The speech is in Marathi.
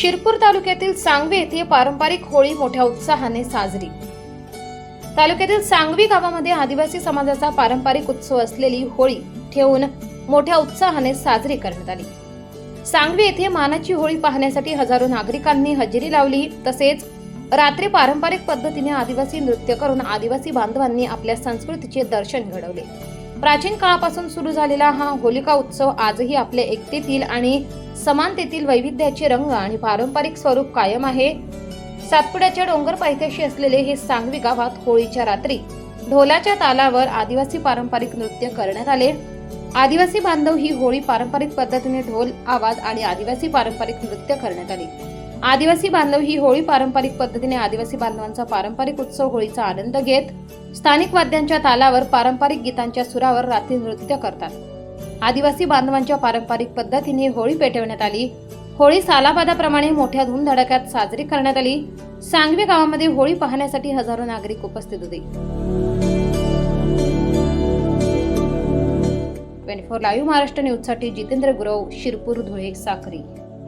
शिरपूर तालुक्यातील सांगवी येथे पारंपरिक होळी मोठ्या उत्साहाने साजरी. तालुक्यातील सांगवी गावामध्ये आदिवासी समाजाचा पारंपरिक उत्सव असलेली होळी ठेवून मोठ्या उत्साहाने साजरी करण्यात आली. सांगवी येथे मानाची होळी पाहण्यासाठी हजारो नागरिकांनी हजेरी लावली. तसेच रात्री पारंपरिक पद्धतीने आदिवासी नृत्य करून आदिवासी बांधवांनी आपल्या संस्कृतीचे दर्शन घडवले. प्राचीन काळापासून सुरू झालेला हा होलिका उत्सव आजही आपल्या एकतेतील आणि समानतेतील वैविध्याचे रंग आणि पारंपरिक स्वरूप कायम आहे. सातपुड्याच्या डोंगर पायथ्याशी असलेले हे सांगवी गावात होळीच्या रात्री ढोलाच्या तालावर आदिवासी पारंपरिक नृत्य करण्यात आले. आदिवासी बांधव ही होळी पारंपरिक पद्धतीने ढोल आवाज आणि आदिवासी पारंपरिक नृत्य करण्यात आले. आदिवासी बांधव ही होळी पारंपरिक पद्धतीने आदिवासी बांधवांचा पारंपरिक उत्सव होळीचा आनंद घेत स्थानिक वाद्यांच्या तालावर पारंपरिक गीतांच्या सुरावर रात्री नृत्य करतात. आदिवासी बांधवांच्या पारंपरिक पद्धतीने होळी पेटवण्यात आली. होळी सालाबादाप्रमाणे मोठ्या धूमधडाक्यात साजरी करण्यात आली. सांगवी गावामध्ये होळी पाहण्यासाठी हजारो नागरिक उपस्थित होते. ट्वेंटी फोर लाईव्ह महाराष्ट्र न्यूजसाठी जितेंद्र गुरव शिरपूर धुळे साखरी